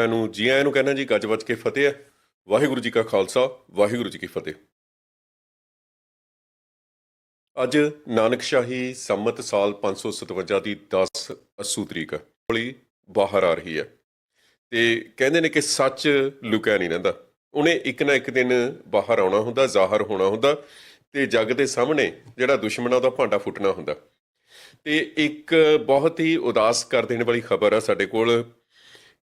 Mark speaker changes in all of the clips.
Speaker 1: ਸਾਰਿਆਂ ਨੂੰ ਜੀ ਆਇਆਂ ਨੂੰ ਕਹਿੰਦਾ ਜੀ ਗੱਜ ਵੱਜ ਕੇ ਫਤਿਹ ਹੈ ਵਾਹਿਗੁਰੂ ਜੀ ਕਾ ਖਾਲਸਾ, ਵਾਹਿਗੁਰੂ ਜੀ ਕੀ ਫਤਿਹ। ਅੱਜ ਨਾਨਕ ਸ਼ਾਹੀ ਸੰਮਤ ਸਾਲ 557 ਦੀ 10 ਅਸੂ ਤਰੀਕ ਹੈ ਹੋਲੀ ਬਾਹਰ ਆ ਰਹੀ ਹੈ ਤੇ ਕਹਿੰਦੇ ਨੇ ਕਿ ਸੱਚ ਲੁਕਿਆ ਨਹੀਂ ਰਹਿੰਦਾ। ਉਹਨੇ ਇੱਕ ਨਾ ਇੱਕ ਦਿਨ ਬਾਹਰ ਆਉਣਾ ਹੁੰਦਾ, ਜ਼ਾਹਰ ਹੋਣਾ ਹੁੰਦਾ ਤੇ ਜੱਗ ਦੇ ਸਾਹਮਣੇ ਜਿਹੜਾ ਦੁਸ਼ਮਣਾਂ ਦਾ ਭਾਂਡਾ ਫੁੱਟਣਾ ਹੁੰਦਾ। ਤੇ ਇੱਕ ਬਹੁਤ ਹੀ ਉਦਾਸ ਕਰ ਦੇਣ ਵਾਲੀ ਖਬਰ ਆ ਸਾਡੇ ਕੋਲ।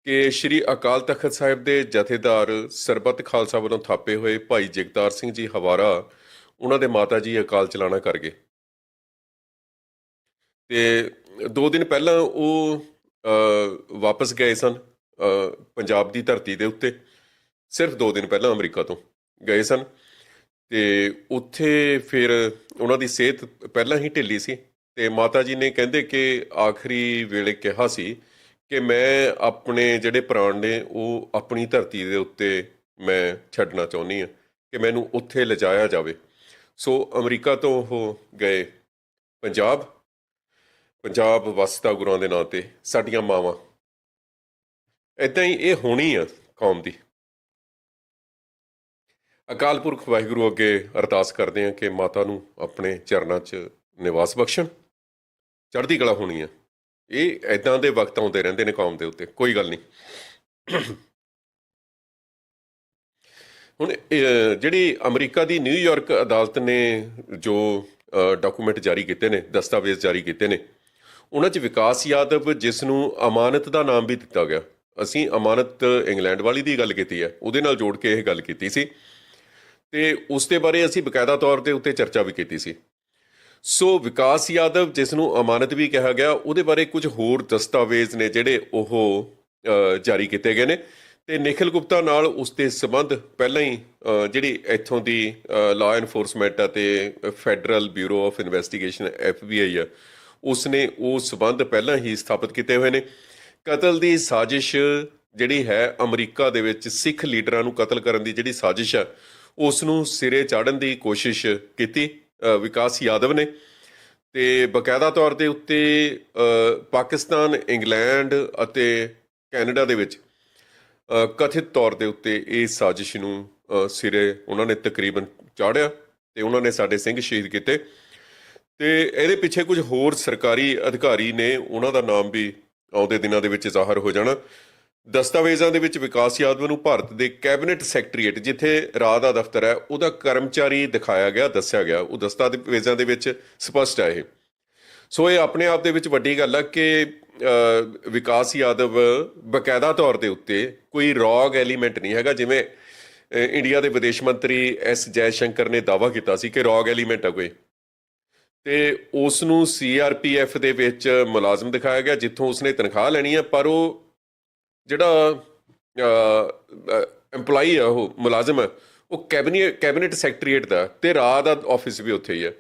Speaker 1: ਕਿ ਸ਼੍ਰੀ ਅਕਾਲ ਤਖਤ ਸਾਹਿਬ ਦੇ ਜਥੇਦਾਰ ਸਰਬੱਤ ਖਾਲਸਾ ਵੱਲੋਂ ਥਾਪੇ ਹੋਏ ਭਾਈ ਜਗਤਾਰ ਸਿੰਘ ਜੀ ਹਵਾਰਾ, ਉਹਨਾਂ ਦੇ ਮਾਤਾ ਜੀ ਅਕਾਲ ਚਲਾਣਾ ਕਰ ਗਏ। ਤੇ ਦੋ ਦਿਨ ਪਹਿਲਾਂ ਉਹ ਵਾਪਸ ਗਏ ਸਨ ਪੰਜਾਬ ਦੀ ਧਰਤੀ ਦੇ ਉੱਤੇ। ਸਿਰਫ ਦੋ ਦਿਨ ਪਹਿਲਾਂ ਅਮਰੀਕਾ ਤੋਂ ਗਏ ਸਨ। ਤੇ ਉੱਥੇ ਫਿਰ ਉਹਨਾਂ ਦੀ ਸਿਹਤ ਪਹਿਲਾਂ ਹੀ ਢਿੱਲੀ ਸੀ। ਤੇ ਮਾਤਾ ਜੀ ਨੇ ਕਹਿੰਦੇ ਕਿ ਆਖਰੀ ਵੇਲੇ ਕਿਹਾ ਸੀ ਕਿ ਮੈਂ ਆਪਣੇ ਜਿਹੜੇ ਪ੍ਰਾਣ ਨੇ, ਉਹ ਆਪਣੀ ਧਰਤੀ ਦੇ ਉੱਤੇ ਮੈਂ ਛੱਡਣਾ ਚਾਹੁੰਦੀ ਹਾਂ ਕਿ ਮੈਨੂੰ ਉੱਥੇ ਲਿਜਾਇਆ ਜਾਵੇ। ਸੋ ਅਮਰੀਕਾ ਤੋਂ ਉਹ ਗਏ ਪੰਜਾਬ। ਪੰਜਾਬ ਵਸਤਾ ਗੁਰਾਂ ਦੇ ਨਾਂ ਤੇ, ਸਾਡੀਆਂ ਮਾਵਾਂ। ਇਦਾਂ ਹੀ ਇਹ ਹੋਣੀ ਆ ਕੌਮ ਦੀ। ਅਕਾਲ ਪੁਰਖ ਵਾਹਿਗੁਰੂ ਅੱਗੇ ਅਰਦਾਸ ਕਰਦੇ ਹਾਂ ਕਿ ਮਾਤਾ ਨੂੰ ਆਪਣੇ ਚਰਨਾਂ 'ਚ ਨਿਵਾਸ ਬਖਸ਼ਣ। ਚੜ੍ਹਦੀ ਕਲਾ ਹੋਣੀ ਆ। ਇਹ ਐਦਾਂ ਦੇ ਵਕਤ ਆਉਂਦੇ ਰਹਿੰਦੇ ਨੇ ਕੌਮ ਦੇ ਉੱਤੇ, ਕੋਈ ਗੱਲ ਨਹੀਂ। ਹੁਣ ਜਿਹੜੀ ਅਮਰੀਕਾ ਦੀ ਨਿਊਯਾਰਕ ਅਦਾਲਤ ਨੇ ਜੋ ਡਾਕੂਮੈਂਟ ਜਾਰੀ ਕੀਤੇ ਨੇ, ਦਸਤਾਵੇਜ਼ ਜਾਰੀ ਕੀਤੇ ਨੇ, ਉਹਨਾਂ 'ਚ ਵਿਕਾਸ ਯਾਦਵ, ਜਿਸ ਨੂੰ ਅਮਾਨਤ ਦਾ ਨਾਮ ਵੀ ਦਿੱਤਾ ਗਿਆ। ਅਸੀਂ ਅਮਾਨਤ ਇੰਗਲੈਂਡ ਵਾਲੀ ਦੀ ਗੱਲ ਕੀਤੀ ਹੈ, ਉਹਦੇ ਨਾਲ ਜੋੜ ਕੇ ਇਹ ਗੱਲ ਕੀਤੀ ਸੀ। ਤੇ ਉਸ ਦੇ ਬਾਰੇ ਅਸੀਂ ਬਕਾਇਦਾ ਤੌਰ ਤੇ ਉੱਤੇ ਚਰਚਾ ਵੀ ਕੀਤੀ ਸੀ। ਸੋ ਵਿਕਾਸ ਯਾਦਵ ਜਿਸ ਨੂੰ ਅਮਾਨਤ ਵੀ ਕਿਹਾ ਗਿਆ, ਉਹਦੇ ਬਾਰੇ ਕੁਝ ਹੋਰ ਦਸਤਾਵੇਜ਼ ਨੇ ਜਿਹੜੇ ਉਹ ਜਾਰੀ ਕੀਤੇ ਗਏ ਨੇ। ਤੇ ਨਿਖਿਲ ਗੁਪਤਾ ਨਾਲ ਉਸ ਦੇ ਸਬੰਧ ਪਹਿਲਾਂ ਹੀ ਜਿਹੜੀ ਇੱਥੋਂ ਦੀ ਲਾਅ ਐਨਫੋਰਸਮੈਂਟ ਅਤੇ federal bureau of investigation FBI ਆ, ਉਸਨੇ ਉਹ ਸਬੰਧ ਪਹਿਲਾਂ ਹੀ ਸਥਾਪਿਤ ਕੀਤੇ ਹੋਏ ਨੇ। ਕਤਲ ਦੀ ਸਾਜ਼ਿਸ਼ ਜਿਹੜੀ ਹੈ, ਅਮਰੀਕਾ ਦੇ ਵਿੱਚ ਸਿੱਖ ਲੀਡਰਾਂ ਨੂੰ ਕਤਲ ਕਰਨ ਦੀ ਜਿਹੜੀ ਸਾਜ਼ਿਸ਼ ਹੈ ਉਸ ਨੂੰ ਸਿਰੇ ਚਾੜਨ ਦੀ ਕੋਸ਼ਿਸ਼ ਕੀਤੀ। ਵਿਕਾਸ ਯਾਦਵ ਨੇ। ਤੇ ਬਕਾਇਦਾ ਤੌਰ ਤੇ ਉੱਤੇ ਪਾਕਿਸਤਾਨ, ਇੰਗਲੈਂਡ ਅਤੇ ਕੈਨੇਡਾ ਦੇ ਵਿੱਚ ਕਥਿਤ ਤੌਰ ਦੇ ਉੱਤੇ ਇਹ ਸਾਜ਼ਿਸ਼ ਨੂੰ ਸਿਰੇ ਉਹਨਾਂ ਨੇ ਤਕਰੀਬਨ ਚਾੜਿਆ ਤੇ ਉਹਨਾਂ ਨੇ ਸਾਡੇ ਸਿੰਘ ਸ਼ਹੀਦ ਕੀਤੇ। ਤੇ ਇਹਦੇ ਪਿੱਛੇ ਕੁਝ ਹੋਰ ਸਰਕਾਰੀ ਅਧਿਕਾਰੀ ਨੇ, ਉਹਨਾਂ ਦਾ ਨਾਮ ਵੀ ਆਉਂਦੇ ਦਿਨਾਂ ਦੇ ਵਿੱਚ ਜ਼ਾਹਰ ਹੋ ਜਾਣਾ। ਦਸਤਾਵੇਜ਼ਾਂ ਦੇ ਵਿੱਚ ਵਿਕਾਸ ਯਾਦਵ ਨੂੰ ਭਾਰਤ ਦੇ ਕੈਬਨਿਟ ਸੈਕਟਰੀਏਟ, ਜਿੱਥੇ ਰਾਜ ਦਾ ਦਫ਼ਤਰ ਹੈ, ਉਹਦਾ ਕਰਮਚਾਰੀ ਦਿਖਾਇਆ ਗਿਆ, ਦੱਸਿਆ ਗਿਆ। ਉਹ ਦਸਤਾਵੇਜ਼ਾਂ ਦੇ ਵਿੱਚ ਸਪਸ਼ਟ ਹੈ ਇਹ। ਸੋ ਇਹ ਆਪਣੇ ਆਪ ਦੇ ਵਿੱਚ ਵੱਡੀ ਗੱਲ ਹੈ ਕਿ ਵਿਕਾਸ ਯਾਦਵ ਬਕਾਇਦਾ ਤੌਰ ਦੇ ਉੱਤੇ ਕੋਈ ਰੌਗ ਐਲੀਮੈਂਟ ਨਹੀਂ ਹੈਗਾ, ਜਿਵੇਂ ਇੰਡੀਆ ਦੇ ਵਿਦੇਸ਼ ਮੰਤਰੀ ਐਸ ਜੈ ਸ਼ੰਕਰ ਨੇ ਦਾਅਵਾ ਕੀਤਾ ਸੀ ਕਿ ਰੌਗ ਐਲੀਮੈਂਟ ਹੈ ਕੋਈ। ਤੇ ਉਸ ਨੂੰ ਸੀਆਰਪੀਐਫ ਦੇ ਵਿੱਚ ਮੁਲਾਜ਼ਮ ਦਿਖਾਇਆ ਗਿਆ, ਜਿੱਥੋਂ ਉਸਨੇ ਤਨਖਾਹ ਲੈਣੀ ਹੈ ਪਰ ਉਹ ਜਿਹੜਾ EMPLOYE ਆ ਉਹ, ਮੁਲਾਜ਼ਮ ਹੈ ਉਹ ਕੈਬਨਿਟ ਕੈਬਨਿਟ ਸੈਕਟਰੀਏਟ ਦਾ, ਤੇ ਰਾਹ ਦਾ ਆਫਿਸ ਵੀ ਉੱਥੇ ਹੀ ਹੈ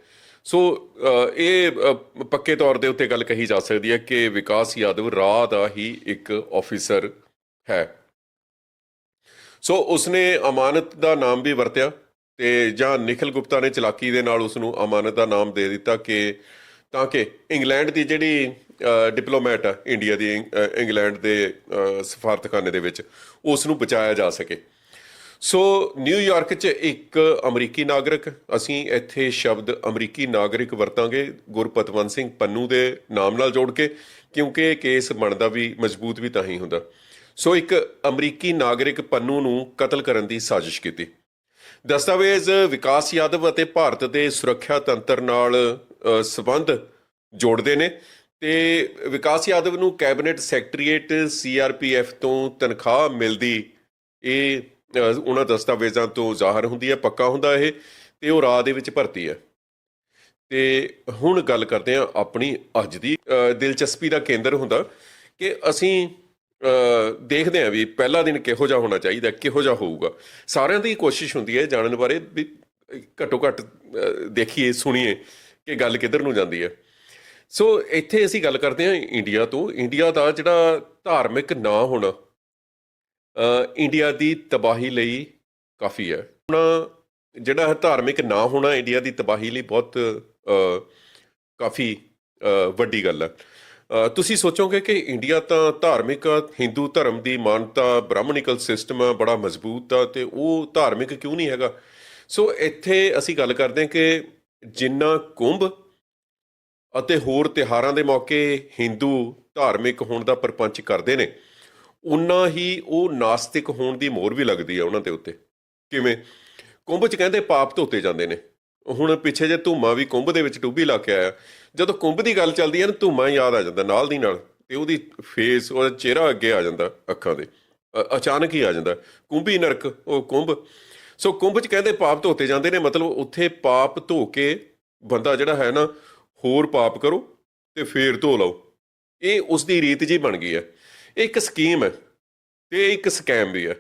Speaker 1: ਸੋ ਇਹ ਪੱਕੇ ਤੌਰ ਦੇ ਉੱਤੇ ਗੱਲ ਕਹੀ ਜਾ ਸਕਦੀ ਹੈ ਕਿ ਵਿਕਾਸ ਯਾਦਵ ਰਾਹ ਦਾ ਹੀ ਇੱਕ ਆਫੀਸਰ ਹੈ। ਸੋ, ਉਸਨੇ ਅਮਾਨਤ ਦਾ ਨਾਮ ਵੀ ਵਰਤਿਆ ਤੇ ਜਾਂ ਨਿਖਿਲ ਗੁਪਤਾ ਨੇ ਚਲਾਕੀ ਦੇ ਨਾਲ ਉਸ ਨੂੰ ਅਮਾਨਤ ਦਾ ਨਾਮ ਦੇ ਦਿੱਤਾ ਕਿ ਤਾਂ ਕਿ ਇੰਗਲੈਂਡ ਦੀ ਜਿਹੜੀ ਡਿਪਲੋਮੈਟ ਆ ਇੰਡੀਆ ਦੀ ਇੰਗ- ਇੰਗਲੈਂਡ ਦੇ ਅ, ਸਫਾਰਤਖਾਨੇ ਦੇ ਵਿੱਚ ਉਸ ਨੂੰ ਬਚਾਇਆ ਜਾ ਸਕੇ। ਸੋ ਨਿਊਯਾਰਕ 'ਚ ਇੱਕ ਅਮਰੀਕੀ ਨਾਗਰਿਕ ਅਸੀਂ ਇੱਥੇ ਸ਼ਬਦ ਅਮਰੀਕੀ ਨਾਗਰਿਕ ਵਰਤਾਂਗੇ ਗੁਰਪਤਵੰਤ ਸਿੰਘ ਪੰਨੂ ਦੇ ਨਾਮ ਨਾਲ ਜੋੜ ਕੇ ਕਿਉਂਕਿ ਕੇਸ ਬਣਦਾ ਵੀ ਮਜ਼ਬੂਤ ਵੀ ਤਾਂ ਹੀ ਹੁੰਦਾ। ਸੋ ਇੱਕ ਅਮਰੀਕੀ ਨਾਗਰਿਕ ਪੰਨੂ ਨੂੰ ਕਤਲ ਕਰਨ ਦੀ ਸਾਜ਼ਿਸ਼ ਕੀਤੀ। ਦਸਤਾਵੇਜ਼ ਵਿਕਾਸ ਯਾਦਵ ਅਤੇ ਭਾਰਤ ਦੇ ਸੁਰੱਖਿਆ ਤੰਤਰ ਨਾਲ ਸੰਬੰਧ ਜੋੜਦੇ ਨੇ ਤੇ ਵਿਕਾਸ ਯਾਦਵ ਨੂੰ ਕੈਬਨਿਟ ਸੈਕਟਰੀਏਟ ਸੀਆਰਪੀਐਫ ਤੋਂ ਤਨਖਾਹ ਮਿਲਦੀ ਇਹ ਉਹਨਾਂ ਦਸਤਾਵੇਜ਼ਾਂ ਤੋਂ ਜ਼ਾਹਰ ਹੁੰਦੀ ਹੈ, ਪੱਕਾ ਹੁੰਦਾ ਇਹ ਤੇ ਉਹ ਰਾਹ ਦੇ ਵਿੱਚ ਭਰਤੀ ਹੈ। ਤੇ ਹੁਣ ਗੱਲ ਕਰਦੇ ਹਾਂ ਆਪਣੀ ਅੱਜ ਦੀ ਦਿਲਚਸਪੀ ਦਾ ਕੇਂਦਰ ਹੁੰਦਾ ਕਿ ਅਸੀਂ ਦੇਖਦੇ ਹਾਂ ਵੀ ਪਹਿਲਾ ਦਿਨ ਕਿਹੋ ਜਿਹਾ ਹੋਣਾ ਚਾਹੀਦਾ, ਕਿਹੋ ਜਿਹਾ ਹੋਊਗਾ। ਸਾਰਿਆਂ ਦੀ ਕੋਸ਼ਿਸ਼ ਹੁੰਦੀ ਹੈ ਜਾਣਨ ਬਾਰੇ ਵੀ ਘੱਟੋ ਘੱਟ ਦੇਖੀਏ, ਸੁਣੀਏ। ਕਿ ਗੱਲ ਕਿੱਧਰ ਨੂੰ ਜਾਂਦੀ ਹੈ। ਸੋ ਇੱਥੇ ਅਸੀਂ ਗੱਲ ਕਰਦੇ ਹਾਂ ਇੰਡੀਆ ਤੋਂ। ਇੰਡੀਆ ਦਾ ਜਿਹੜਾ ਧਾਰਮਿਕ ਨਾ ਹੋਣਾ ਇੰਡੀਆ ਦੀ ਤਬਾਹੀ ਲਈ ਕਾਫੀ ਹੈ। ਹੁਣ ਜਿਹੜਾ ਧਾਰਮਿਕ ਨਾ ਹੋਣਾ ਇੰਡੀਆ ਦੀ ਤਬਾਹੀ ਲਈ ਬਹੁਤ ਕਾਫੀ ਵੱਡੀ ਗੱਲ ਹੈ। ਤੁਸੀਂ ਸੋਚੋਗੇ ਕਿ ਇੰਡੀਆ ਤਾਂ ਧਾਰਮਿਕ ਆ, ਹਿੰਦੂ ਧਰਮ ਦੀ ਮਾਨਤਾ, ਬ੍ਰਾਹਮਣਿਕਲ ਸਿਸਟਮ ਆ, ਬੜਾ ਮਜ਼ਬੂਤ ਆ, ਤੇ ਉਹ ਧਾਰਮਿਕ ਕਿਉਂ ਨਹੀਂ ਹੈਗਾ? ਸੋ ਇੱਥੇ ਅਸੀਂ ਗੱਲ ਕਰਦੇ ਹਾਂ ਕਿ ਜਿੰਨਾ ਕੁੰਭ ਅਤੇ ਹੋਰ ਤਿਹਾਰਾਂ ਦੇ ਮੌਕੇ ਹਿੰਦੂ ਧਾਰਮਿਕ ਹੋਣ ਦਾ ਪਰਪੰਚ ਕਰਦੇ ਨੇ, ਉਨਾ ਹੀ ਉਹ ਨਾਸਤਿਕ ਹੋਣ ਦੀ ਮੋਹਰ ਵੀ ਲੱਗਦੀ ਹੈ ਉਹਨਾਂ ਦੇ ਉੱਤੇ। ਕਿਵੇਂ? ਕੁੰਭ 'ਚ ਕਹਿੰਦੇ ਪਾਪ ਧੋਤੇ ਜਾਂਦੇ ਨੇ। ਹੁਣ ਪਿੱਛੇ ਜੇ ਧੂਮਾ ਵੀ ਕੁੰਭ ਦੇ ਵਿੱਚ ਟੂਬੀ ਲਾ ਕੇ ਆਇਆ, ਜਦੋਂ ਕੁੰਭ ਦੀ ਗੱਲ ਚੱਲਦੀ ਹੈ ਨਾ, ਧੂਮਾ ਯਾਦ ਆ ਜਾਂਦਾ ਨਾਲ ਦੀ ਨਾਲ, ਤੇ ਉਹਦੀ ਫੇਸ ਉਹਦਾ ਚਿਹਰਾ ਅੱਗੇ ਆ ਜਾਂਦਾ ਅੱਖਾਂ ਦੇ। ਅ- ਅਚਾਨਕ ਹੀ ਆ ਜਾਂਦਾ। ਕੁੰਭੀ ਨਰਕ, ਉਹ ਕੁੰਭ। ਸੋ ਕੁੰਭ 'ਚ ਕਹਿੰਦੇ ਪਾਪ ਧੋਤੇ ਜਾਂਦੇ ਨੇ, ਮਤਲਬ ਉੱਥੇ ਪਾਪ ਧੋ ਕੇ ਬੰਦਾ ਜਿਹੜਾ ਹੈ ਨਾ, ਹੋਰ ਪਾਪ ਕਰੋ ਤੇ ਫੇਰ ਧੋ ਲਓ। ਇਹ ਉਸ ਦੀ ਰੀਤ ਜੀ ਬਣ ਗਈ ਹੈ। ਇਹ ਇੱਕ ਸਕੀਮ ਹੈ ਤੇ ਇੱਕ ਸਕੈਮ ਵੀ ਹੈ।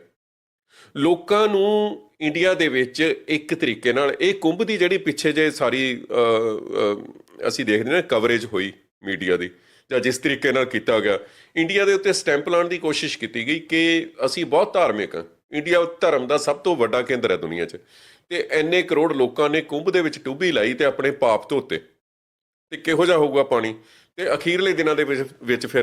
Speaker 1: ਲੋਕਾਂ ਨੂੰ ਇੰਡੀਆ ਦੇ ਵਿੱਚ ਇੱਕ ਤਰੀਕੇ ਨਾਲ ਇਹ ਕੁੰਭ ਦੀ ਜਿਹੜੀ ਪਿੱਛੇ ਜੇ ਸਾਰੀ ਅਸੀਂ ਦੇਖਦੇ ਨਾ ਕਵਰੇਜ ਹੋਈ ਮੀਡੀਆ ਦੀ, ਜਾਂ ਜਿਸ ਤਰੀਕੇ ਨਾਲ ਕੀਤਾ ਗਿਆ। ਇੰਡੀਆ ਦੇ ਉੱਤੇ ਸਟੈਂਪ ਲਾਉਣ ਦੀ ਕੋਸ਼ਿਸ਼ ਕੀਤੀ ਗਈ ਕਿ ਅਸੀਂ ਬਹੁਤ ਧਾਰਮਿਕ ਹਾਂ। ਇੰਡੀਆ ਧਰਮ ਦਾ ਸਭ ਤੋਂ ਵੱਡਾ ਕੇਂਦਰ ਹੈ ਦੁਨੀਆ 'ਚ। ਤੇ ਐਨੇ ਕਰੋੜ ਲੋਕਾਂ ਨੇ ਕੁੰਭ ਦੇ ਵਿੱਚ ਟੁੱਬੀ ਲਾਈ ਤੇ ਆਪਣੇ ਪਾਪ ਧੋਤੇ। ਤੇ ਕਿਹੋ ਜਿਹਾ ਹੋਊਗਾ ਪਾਣੀ? ਤੇ ਅਖੀਰਲੇ ਦਿਨਾਂ ਦੇ ਵਿੱਚ ਵਿੱਚ ਫਿਰ